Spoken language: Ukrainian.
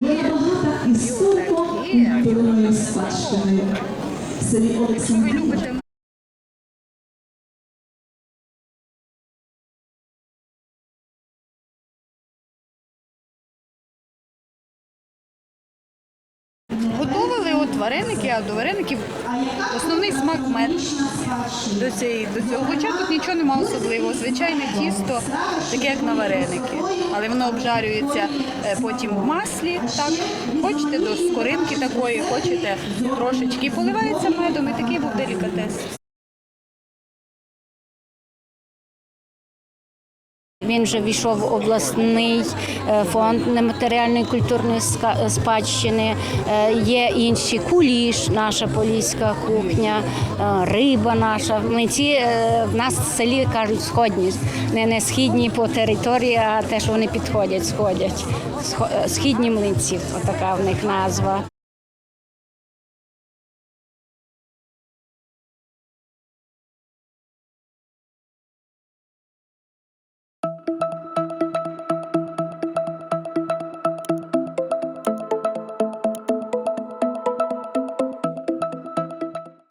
Є багата історико-культурною спадщиною. В селі Олександрія От вареники, а до вареників основний смак мед. До, цієї, до цього хоча тут нічого немає особливого. Звичайне тісто, таке як на вареники. Але воно обжарюється е, потім в маслі. Так. Хочете до скоринки такої, хочете трошечки. Поливається медом, і такий був делікатес. Він вже війшов в обласний е, фонд нематеріальної культурної спадщини. Е, Є інші куліш, наша поліська кухня, е, риба наша. Млинці е, в нас в селі кажуть сходні, не, не східні по території, а те, що вони підходять, сходять. Східні млинці, отака в них назва.